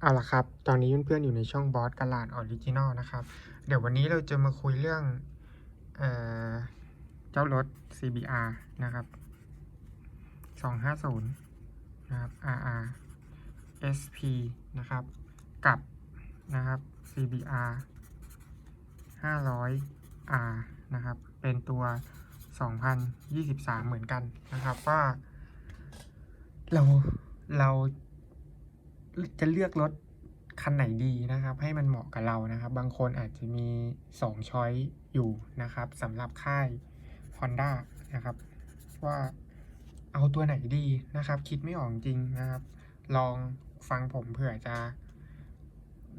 เอาละครับ ตอนนี้เพื่อนๆอยู่ในช่องบอสกาลาดออริจินอลนะครับ เดี๋ยววันนี้เราจะมาคุยเรื่องเออเจ้ารถ CBR นะครับ 250 นะครับ RR SP นะครับ กับนะครับ CBR 500R นะครับ เป็นตัว 2023 เหมือนกันนะครับว่าเราเรา จะเลือกรถคันไหนดีนะครับ ให้มันเหมาะกับเรานะครับ บางคนอาจจะมี2ช้อยอยู่นะครับสำหรับค่าย Honda นะครับ ว่าเอาตัวไหนดีนะครับ คิดไม่ออกจริงนะครับ ลองฟังผมเผื่อจะ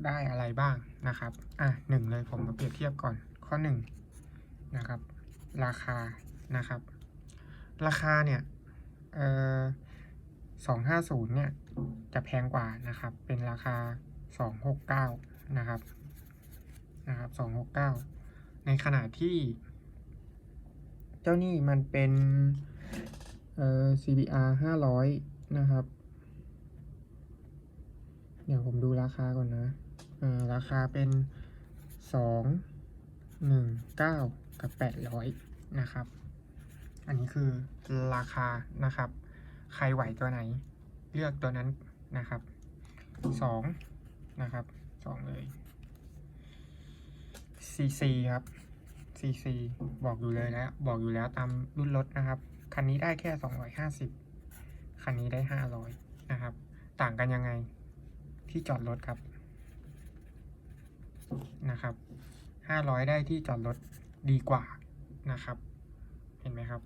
ได้อะไรบ้างนะครับ อะหนึ่งเลยผมมาเปรียบเทียบก่อน ข้อหนึ่งนะครับ ราคานะครับ ราคาเนี่ยเอ่อสองห้าศูนย์เนี่ย จะแพงกว่านะครับ เป็นราคาสองหกเก้านะครับนะครับสองหกเก้าในขณะที่ เจ้านี่มันเป็นเอ่อ CBR ห้าร้อยนะครับ เดี๋ยวผมดูราคาก่อนนะเอ่อราคาเป็นสองหนึ่งเก้ากับแปดร้อยนะครับ อันนี้คือราคานะครับ ใครไหวตัวไหน เลือกตัวนั้นนะครับสองนะครับสองเลย CC ครับ CC บอกอยู่เลยแล้ว บอกอยู่แล้วตามรุ่นรถนะครับ คันนี้ได้แค่ 250 คันนี้ได้ 500 นะครับ ต่างกันยังไงที่จอดรถครับ นะครับ 500 ได้ที่จอดรถดีกว่านะครับ เห็นไหมครับ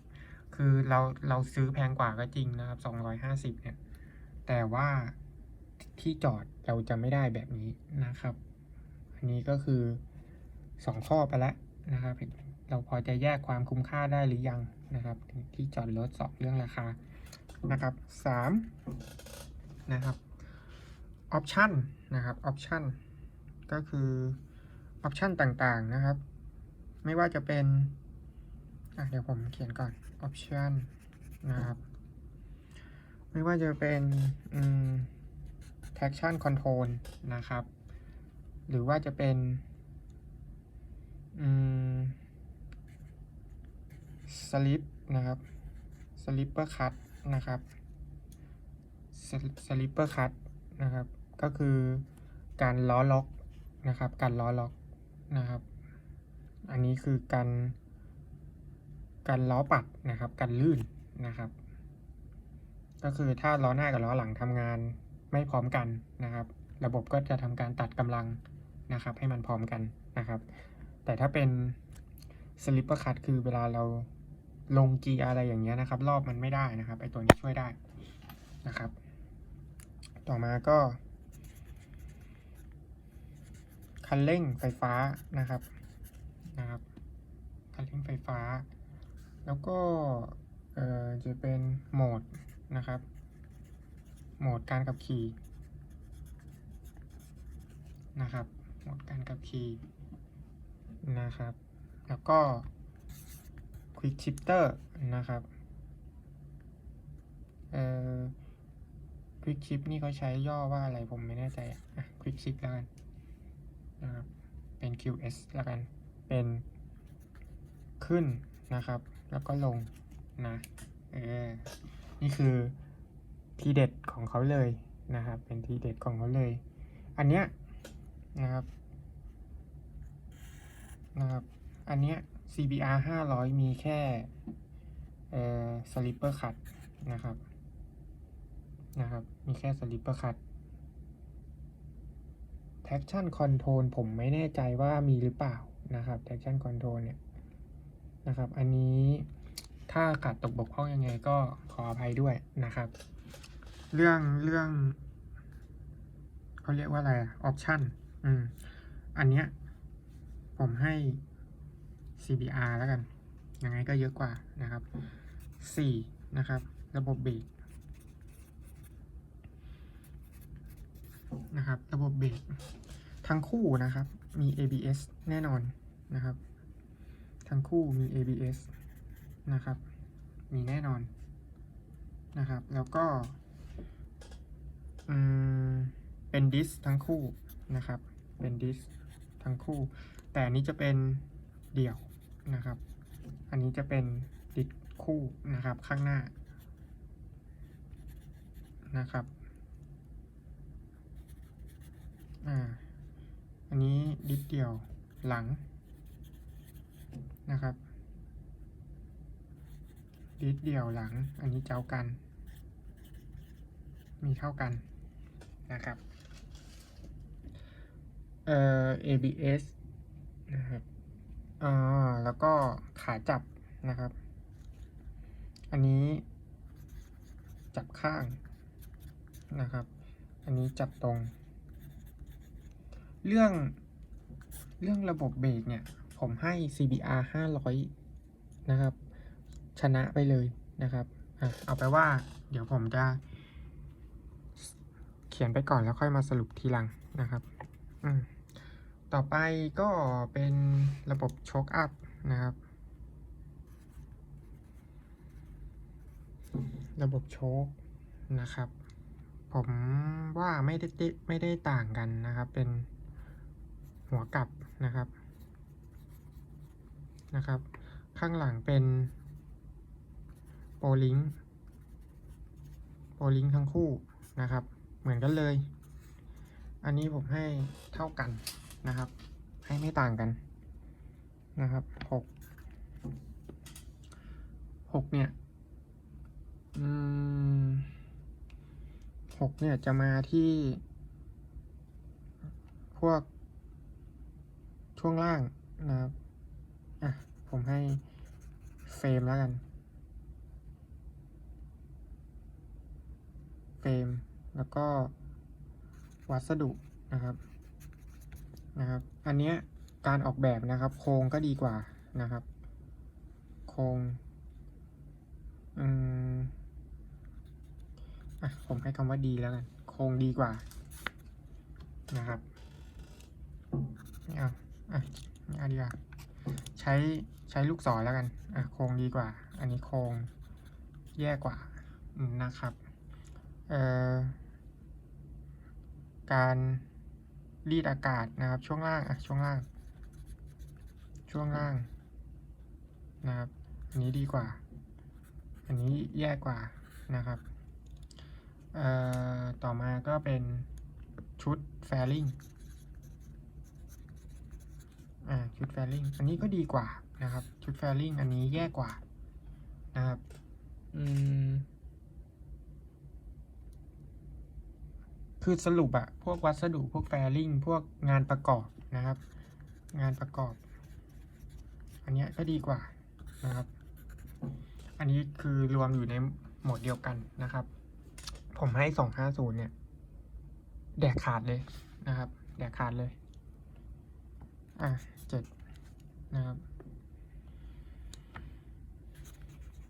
คือเราเราซื้อแพงกว่าก็จริงนะครับ 250 เนี่ย แต่ว่าที่จอดเราจะไม่ได้แบบนี้นะครับ อันนี้ก็คือสองข้อไปแล้วนะครับ เราพอจะแยกความคุ้มค่าได้หรือยังนะครับ ที่จอดรถสองเรื่องราคานะครับสามนะครับออปชันนะครับออปชันก็คือออปชันต่างๆนะครับ ไม่ว่าจะเป็นเดี๋ยวผมเขียนก่อนออปชันนะครับ ไม่ว่าจะเป็นอืม traction control นะครับ หรือว่าจะเป็นอืม slip นะครับ slipper cut นะครับ slipper cut นะครับ ก็คือการล้อล็อกนะครับ การล้อล็อกนะครับ อันนี้คือการการล้อปัดนะครับ การลื่นนะครับ ก็คือถ้าล้อหน้ากับล้อหลังทำงานไม่พร้อมกันนะครับ ระบบก็จะทำการตัดกำลังนะครับ ให้มันพร้อมกันนะครับ แต่ถ้าเป็นสลิปเปอร์คัตคือเวลาเราลงกีอะไรอย่างเงี้ยนะครับ รอบมันไม่ได้นะครับไอตัวนี้ช่วยได้นะครับ ต่อมาก็ คันเร่งไฟฟ้านะครับนะครับ คันเร่งไฟฟ้า แล้วก็เอ่อจะเป็นโหมด นะครับ โหมดการขับขี่นะครับโหมดการขับขี่นะครับ แล้วก็ Quick Shifter นะครับเอ่อ Quick Shift นี่เขาใช้ย่อว่าอะไรผมไม่แน่ใจอะ Quick Shift แล้วกันนะครับเป็น QS แล้วกันเป็นขึ้นนะครับ แล้วก็ลงนะ เออ นี่คือทีเด็ดของเขาเลยนะครับ เป็นทีเด็ดของเขาเลย อันเนี้ยนะครับนะครับอันเนี้ย CBR 500 มีแค่เอ่อ slipper cut นะครับนะครับ มีแค่ slipper cut traction control ผมไม่แน่ใจว่ามีหรือเปล่านะครับ traction control เนี่ยนะครับ อันนี้ ถ้าขาดตกบกพร่องยังไงก็ขออภัยด้วยนะครับ เรื่องเรื่องเขาเรียกว่าอะไรออปชันอืม อันเนี้ยผมให้ CBR แล้วกัน ยังไงก็เยอะกว่านะครับสี่นะครับ ระบบเบรกนะครับ ระบบเบรกทั้งคู่นะครับ มี ABS แน่นอนนะครับ ทั้งคู่มี ABS นะครับ มีแน่นอนนะครับ แล้วก็เป็นดิสทั้งคู่นะครับ เป็นดิสทั้งคู่ แต่อันนี้จะเป็นเดี่ยวนะครับ อันนี้จะเป็นดิสคู่นะครับข้างหน้านะครับอ่าอันนี้ดิสเดี่ยวหลังนะครับ ดิสเดี่ยวหลัง อันนี้เจ้ากัน มีเท่ากันนะครับ เอ่อ ABS นะครับอ่าแล้วก็ขาจับนะครับ อันนี้จับข้างนะครับ อันนี้จับตรง เรื่องเรื่องระบบเบรกเนี่ย ผมให้ CBR 500 นะครับ ชนะไปเลยนะครับอะเอาไปว่าเดี๋ยวผมจะ เขียนไปก่อนแล้วค่อยมาสรุปทีหลังนะครับอืมต่อไปก็เป็นระบบโชคอัพนะครับระบบโชคนะครับ ผมว่าไม่ได้ติไม่ได้ต่างกันนะครับ เป็นหัวกลับนะครับนะครับ ข้างหลังเป็น โปรลิงโปรลิงทั้งคู่นะครับ เหมือนกันเลย อันนี้ผมให้เท่ากันนะครับ ให้ไม่ต่างกันนะครับหกหกเนี่ยหกเนี่ยจะมาที่ พวกช่วงล่างนะครับ อะ ผมให้เฟรมแล้วกัน เฟรม แล้วก็วัสดุนะครับนะครับ อันเนี้ยการออกแบบนะครับ โครงก็ดีกว่านะครับ โครงอืมอะผมให้คำว่าดีแล้วกันโครงดีกว่านะครับไม่เอาอะไม่เอาดีกว่าใช้ใช้ลูกศรแล้วกันอะโครงดีกว่า อันนี้โครงแย่กว่านะครับ การรีดอากาศนะครับ ช่วงล่างอะช่วงล่าง ช่วงล่างนะครับ อันนี้ดีกว่า อันนี้แย่กว่านะครับต่อมาก็เป็นชุดแฟลิงอ่าชุดแฟลิงอันนี้ก็ดีกว่านะครับ ชุดแฟลิงอันนี้แย่กว่านะครับ อืม คือสรุปอะพวกวัสดุพวกแฟริงพวกงานประกอบนะครับ งานประกอบ อันนี้ก็ดีกว่านะครับ อันนี้คือรวมอยู่ในหมวดเดียวกันนะครับ ผมให้สองห้าศูนย์เนี่ย แดกขาดเลยนะครับ แดกขาดเลย อะเจ็ดนะครับ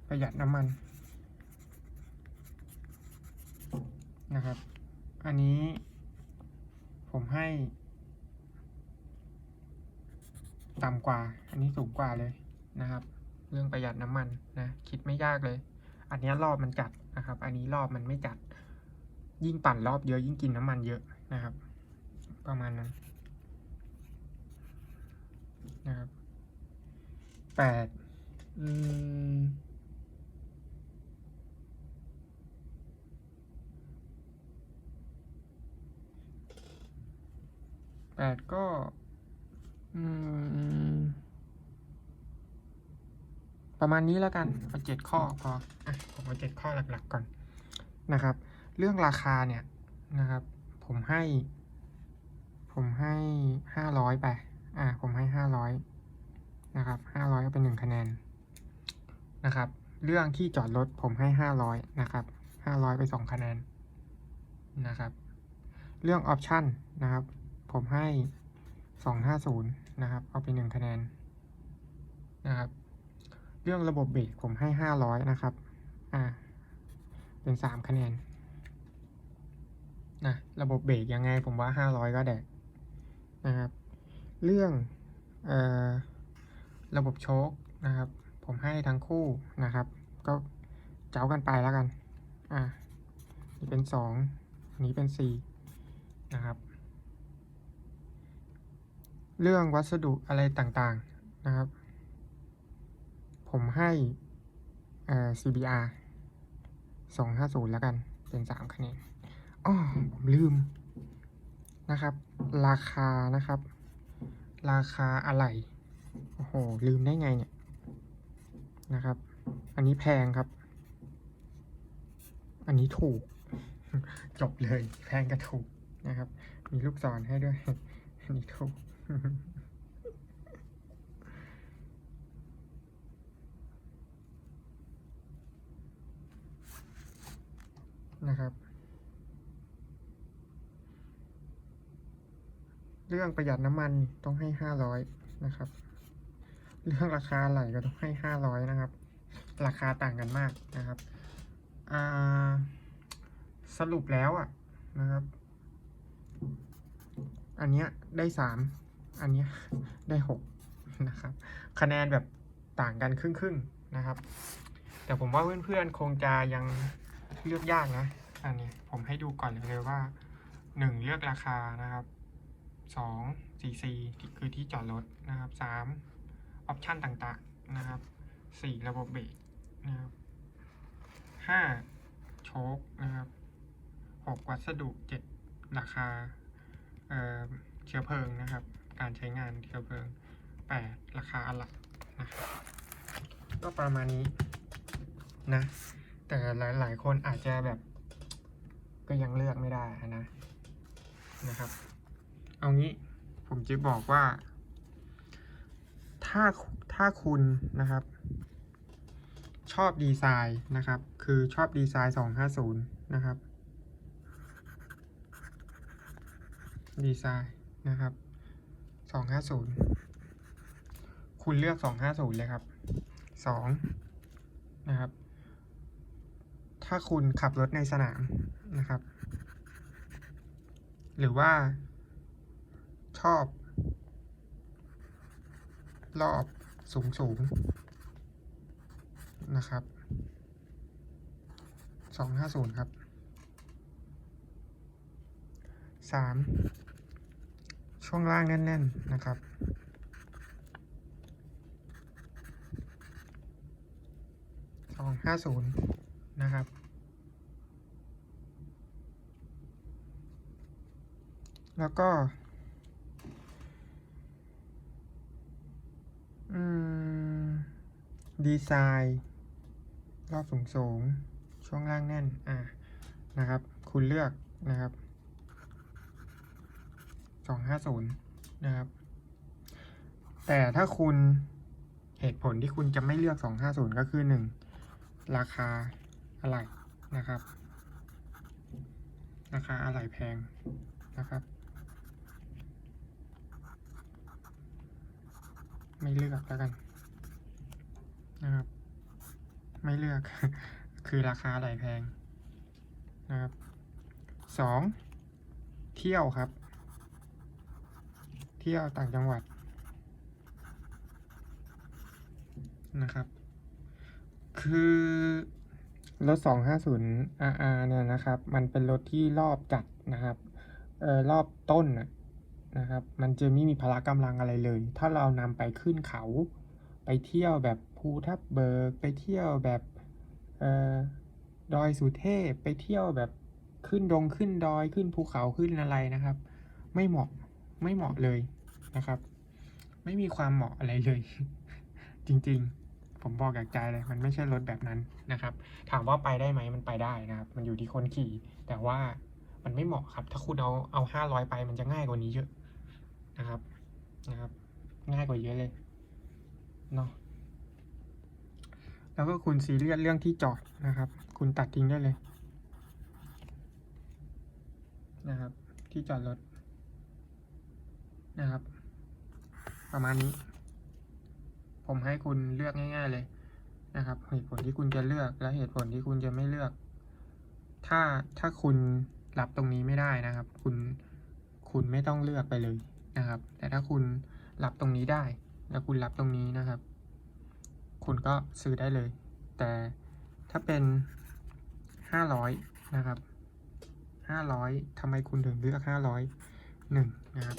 ประหยัดน้ำมันนะครับ อันนี้ผมให้ ต่ำกว่า อันนี้สูงกว่าเลยนะครับ เรื่องประหยัดน้ำมันนะ คิดไม่ยากเลย อันนี้รอบมันจัดนะครับ อันนี้รอบมันไม่จัด ยิ่งปั่นรอบเยอะยิ่งกินน้ำมันเยอะนะครับ ประมาณนั้นนะครับแปดอืม แปดก็ประมาณนี้แล้วกันเอาเจ็ดข้อพออะผมเอาเจ็ดข้อหลักๆก่อนนะครับ เรื่องราคาเนี่ยนะครับ ผมให้ ผมให้ห้าร้อยไป อะผมให้ห้าร้อยนะครับห้าร้อยก็เป็นหนึ่งคะแนนนะครับ เรื่องที่จอดรถผมให้ห้าร้อยนะครับห้าร้อยไปสองคะแนนนะครับ เรื่องออปชั่นนะครับ ผมให้สองห้าศูนย์นะครับ เอาไปหนึ่งคะแนนนะครับ เรื่องระบบเบรกผมให้ห้าร้อยนะครับ อ่า เป็นสามคะแนนนะระบบเบรกยังไงผมว่าห้าร้อยก็แดกนะครับ เรื่องเอ่อระบบโชคนะครับ ผมให้ทั้งคู่นะครับ ก็เจ้ากันไปแล้วกัน อ่านี่เป็นสองอันนี้เป็นสี่นะครับ เรื่องวัสดุอะไรต่างๆนะครับ ผมให้เอ่อ CBR 250 แล้วกัน เป็น 3 คะแนนอ้อผมลืมนะครับ ราคานะครับ ราคาอะไร โอ้โห ลืมได้ไงเนี่ยนะครับ อันนี้แพงครับ อันนี้ถูก จบเลย แพงกับถูกนะครับ มีลูกศรให้ด้วย อันนี้ถูก นะครับ เรื่องประหยัดน้ำมันต้องให้ห้าร้อยนะครับ เรื่องราคาไหลก็ต้องให้ห้าร้อยนะครับ ราคาต่างกันมากนะครับสรุปแล้วอะนะครับ อันเนี้ยได้สาม อันนี้ได้หกนะครับ คะแนนแบบต่างกันครึ่งๆนะครับ แต่ผมว่าเพื่อนๆคงจะยังเลือกยากนะ อันนี้ผมให้ดูก่อนเลยว่าหนึ่งเลือกราคานะครับสองซีซีคือที่จอดรถนะครับสามออปชันต่างๆนะครับสี่ระบบเบรกนะครับห้าโชคนะครับหกวัสดุเจ็ดราคาเเชื้อเพลิงนะครับ การใช้งานเชื้อเพลิงแปดราคาอะไหล่นะครับก็ประมาณนี้นะ แต่หลายๆ คนอาจจะแบบ ก็ยังเลือกไม่ได้นะนะครับ เอางี้ผมจะบอกว่า ถ้าถ้าคุณนะครับ ชอบดีไซน์นะครับ คือชอบดีไซน์ 250 นะครับ ดีไซน์นะครับ 250คุณเลือก250เลยครับ2นะครับ ถ้าคุณขับรถในสนามนะครับ หรือว่า ชอบ รอบสูงสูงๆนะครับสองห้าศูนย์ครับสาม ช่วงล่างแน่น ๆ นะครับ สองห้าศูนย์นะครับ แล้วก็ ดีไซน์ รอบสูงสูงๆช่วงล่างแน่น อ่า นะครับ คุณเลือกนะครับ สองห้าศูนย์นะครับ แต่ถ้าคุณเหตุผลที่คุณจะไม่เลือกสองห้าศูนย์ก็คือหนึ่งราคาอะไรนะครับ ราคาอะไรแพงนะครับ ไม่เลือกแล้วกันนะครับ ไม่เลือกคือราคาอะไรแพงนะครับสองเที่ยวครับ เที่ยวต่างจังหวัดนะครับ คือรถ 250 RR เนี่ยนะครับ มันเป็นรถที่รอบจัดนะครับเออรอบต้นนะครับ มันจะไม่มีพละกำลังอะไรเลย ถ้าเรานำไปขึ้นเขา ไปเที่ยวแบบภูทับเบิก ไปเที่ยวแบบเออดอยสุเทพ ไปเที่ยวแบบขึ้นดงขึ้นดอยขึ้นภูเขาขึ้นอะไรนะครับ ไม่เหมาะ ไม่เหมาะเลยนะครับ ไม่มีความเหมาะอะไรเลย จริงๆ ผมบอกจากใจเลยมันไม่ใช่รถแบบนั้นนะครับ ถามว่าไปได้ไหมมันไปได้นะครับ มันอยู่ที่คนขี่ แต่ว่ามันไม่เหมาะครับ ถ้าคุณเอาเอาห้าร้อยไปมันจะง่ายกว่านี้เยอะนะครับนะครับ ง่ายกว่าเยอะเลยเนาะแล้วก็คุณซีเรียสเรื่องที่จอดนะครับ คุณตัดทิ้งได้เลย นะครับ ที่จอดรถ นะครับ ประมาณนี้ ผมให้คุณเลือกง่าย ๆ เลยนะครับ เหตุผลที่คุณจะเลือกและเหตุผลที่คุณจะไม่เลือก ถ้าถ้าคุณรับตรงนี้ไม่ได้นะครับ คุณคุณไม่ต้องเลือกไปเลยนะครับ แต่ถ้าคุณรับตรงนี้ได้ แล้วคุณรับตรงนี้นะครับ คุณก็ซื้อได้เลย แต่ถ้าเป็นห้าร้อยนะครับห้าร้อยทำไมคุณถึงเลือกห้าร้อยหนึ่งนะครับ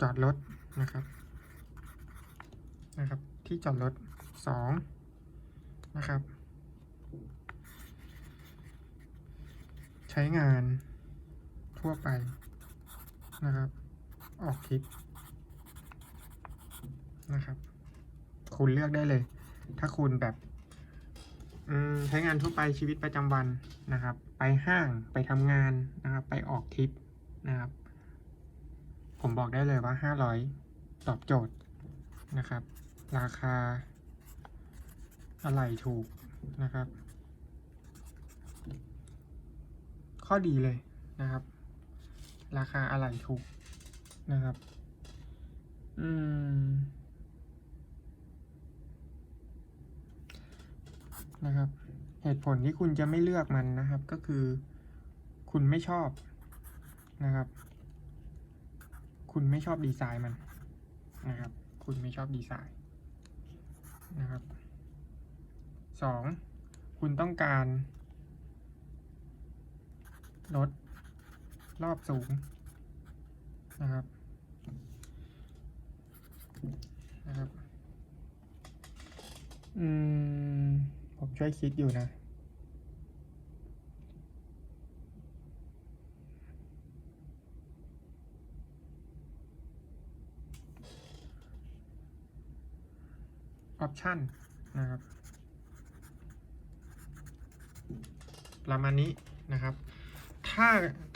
จอดรถนะครับนะครับ ที่จอดรถสองนะครับ ใช้งานทั่วไปนะครับ ออกทริปนะครับ คุณเลือกได้เลย ถ้าคุณแบบใช้งานทั่วไปชีวิตประจำวันนะครับ ไปห้างไปทำงานนะครับ ไปออกทริปนะครับ ผมบอกได้เลยว่า 500 ตอบโจทย์นะครับ ราคาอะไรถูกนะครับ ข้อดีเลยนะครับ ราคาอะไรถูกนะครับ อืมนะครับ เหตุผลที่คุณจะไม่เลือกมันนะครับ ก็คือ คุณไม่ชอบนะครับ คุณไม่ชอบดีไซน์มันนะครับ คุณไม่ชอบดีไซน์นะครับสองคุณต้องการลดรอบสูงนะครับนะครับ อืม ผมช่วยคิดอยู่นะ ออปชันนะครับ ประมาณนี้นะครับ ถ้า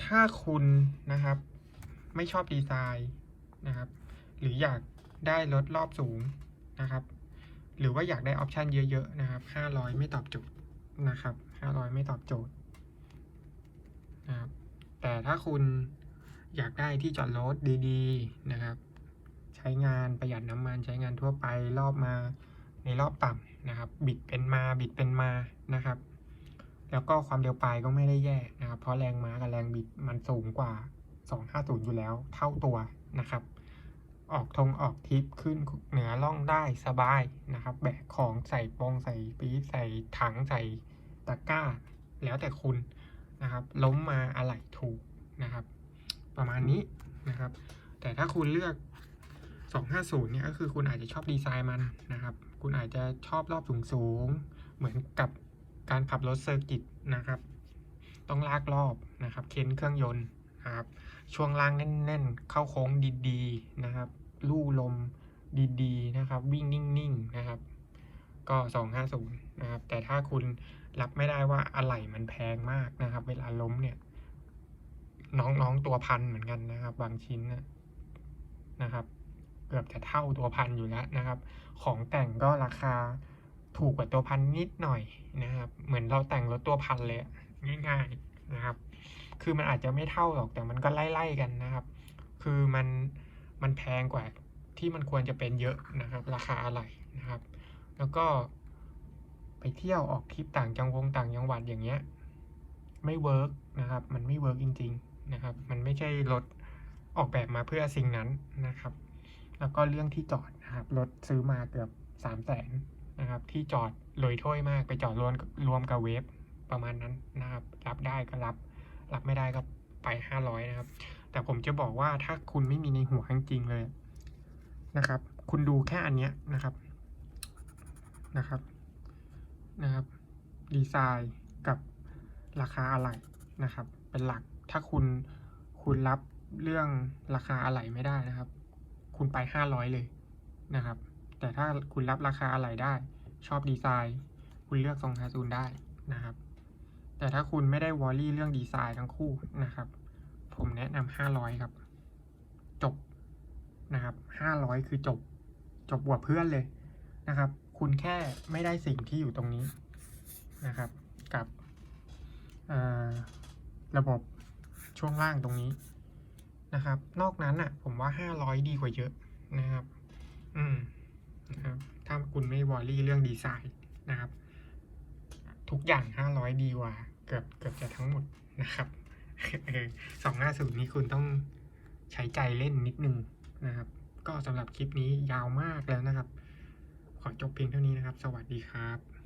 ถ้าคุณนะครับ ไม่ชอบดีไซน์นะครับ หรืออยากได้ลดรอบสูงนะครับ หรือว่าอยากได้ออปชันเยอะๆนะครับ 500 ไม่ตอบโจทย์นะครับ 500 ไม่ตอบโจทย์นะครับแต่ถ้าคุณอยากได้ที่จอดรถดีๆนะครับ ใช้งานประหยัดน้ำมันใช้งานทั่วไปรอบมาในรอบต่ำนะครับ บิดเป็นมาบิดเป็นมานะครับ แล้วก็ความเร็วปลายก็ไม่ได้แย่นะครับ เพราะแรงม้ากับแรงบิดมันสูงกว่า 250 อยู่แล้วเท่าตัวนะครับ ออกทงออกทิปขึ้นเหนือล่องได้สบายนะครับ แบกของใส่ปงใส่ปี๊ใส่ถังใส่ตะกร้า แล้วแต่คุณนะครับ ล้มมาอะไหล่ถูกนะครับ ประมาณนี้นะครับ แต่ถ้าคุณเลือก 250 เนี่ยก็คือคุณอาจจะชอบดีไซน์มันนะครับ คุณอาจจะชอบรอบสูงๆเหมือนกับการขับรถเซอร์กิตนะครับ ต้องลากรอบนะครับ เค้นเครื่องยนต์นะครับ ช่วงล่างแน่น ๆ เข้าโค้งดี ๆ นะครับ ลู่ลมดีๆนะครับ วิ่งนิ่งๆนะครับ ก็ 250 นะครับ แต่ถ้าคุณรับไม่ได้ว่าอะไหล่มันแพงมากนะครับ เวลาล้มเนี่ย น้องๆตัวพันเหมือนกันนะครับ บางชิ้นนะครับ เกือบจะเท่าตัวพันอยู่แล้วนะครับ ของแต่งก็ราคาถูกกว่าตัวพันนิดหน่อยนะครับ เหมือนเราแต่งรถตัวพันเลยง่าย ๆนะครับ คือมันอาจจะไม่เท่าหรอกแต่มันก็ไล่ๆกันนะครับ คือมัน มันแพงกว่าที่มันควรจะเป็นเยอะนะครับ ราคาอะไรนะครับ แล้วก็ไปเที่ยวออกทริปต่างจังหวงต่างจังหวัดอย่างเงี้ยไม่เวิร์กนะครับ มันไม่เวิร์กจริง ๆนะครับ มันไม่ใช่รถออกแบบมาเพื่อสิ่งนั้นนะครับ แล้วก็เรื่องที่จอดนะครับรถซื้อมาเกือบสามแสนนะครับ ที่จอดลอยถ้วยมากไปจอดรวมรวมกับเวฟประมาณนั้นนะครับ รับได้ก็รับ รับไม่ได้ก็ไปห้าร้อยนะครับ แต่ผมจะบอกว่าถ้าคุณไม่มีในหัวจริงๆเลยนะครับ คุณดูแค่อันเนี้ยนะครับนะครับนะครับดีไซน์กับราคาอะไหล่นะครับ เป็นหลักถ้าคุณคุณรับเรื่องราคาอะไหล่ไม่ได้นะครับ คุณไปห้าร้อยเลยนะครับ แต่ถ้าคุณรับราคาอะไหล่ได้ ชอบดีไซน์ คุณเลือกทรงฮาซูนได้นะครับ แต่ถ้าคุณไม่ได้วอรี่เรื่องดีไซน์ทั้งคู่นะครับ ผมแนะนำห้าร้อยครับ จบนะครับห้าร้อยคือจบ จบกว่าเพื่อนเลยนะครับ คุณแค่ไม่ได้สิ่งที่อยู่ตรงนี้นะครับ กับระบบช่วงล่างตรงนี้นะครับ นอกนั้นอะ ผมว่าห้าร้อยดีกว่าเยอะนะครับ อืมนะครับ ถ้าคุณไม่วอรี่เรื่องดีไซน์นะครับ ทุกอย่างห้าร้อยดีกว่า เกือบเกือบจะทั้งหมดนะครับ สองห้าศูนย์นี้คุณต้องใช้ใจเล่นนิดนึงนะครับ ก็สำหรับคลิปนี้ยาวมากแล้วนะครับ ขอจบเพียงเท่านี้นะครับ สวัสดีครับ